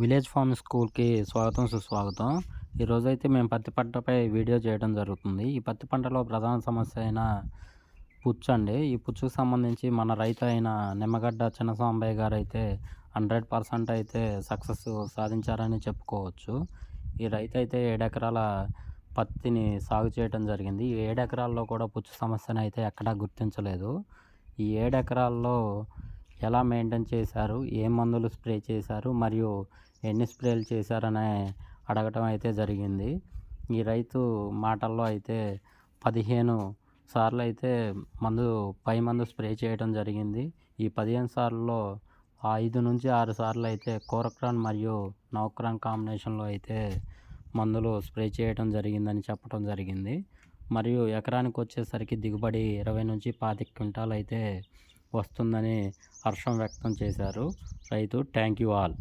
Village form స్కూల్కి స్వాగతం సుస్వాగతం. ఈరోజైతే మేము పత్తి పంటపై వీడియో చేయడం జరుగుతుంది. ఈ పత్తి పంటలో ప్రధాన సమస్య అయిన పుచ్చు అండి. ఈ పుచ్చుకు సంబంధించి మన రైతు అయిన నిమ్మగడ్డ చిన్నస్వాంబయ్య గారు అయితే హండ్రెడ్ పర్సెంట్ అయితే సక్సెస్ సాధించారని చెప్పుకోవచ్చు. ఈ రైతు అయితే ఏడెకరాల పత్తిని సాగు చేయడం జరిగింది. ఈ ఏడెకరాల్లో కూడా పుచ్చు సమస్యను అయితే ఎక్కడా గుర్తించలేదు. ఈ ఏడెకరాల్లో ఎలా మెయింటైన్ చేశారు? ఏ మందులు స్ప్రే చేశారు? మరియు ఎన్ని స్ప్రేలు చేశారనే అడగటం అయితే జరిగింది. ఈ రైతు మాటల్లో అయితే పదిహేను సార్లు అయితే మందు పై మందు స్ప్రే చేయడం జరిగింది. ఈ పదిహేను సార్లలో ఐదు నుంచి ఆరు సార్లు అయితే కోరక్రాన్ మరియు నౌక్రాన్ కాంబినేషన్లో అయితే మందులు స్ప్రే చేయడం జరిగిందని చెప్పడం జరిగింది. మరియు ఎకరానికి వచ్చేసరికి దిగుబడి ఇరవై నుంచి పాతిక క్వింటాల్ అయితే వస్తుందని హర్షం వ్యక్తం చేశారు. రైతు థ్యాంక్ యూ ఆల్.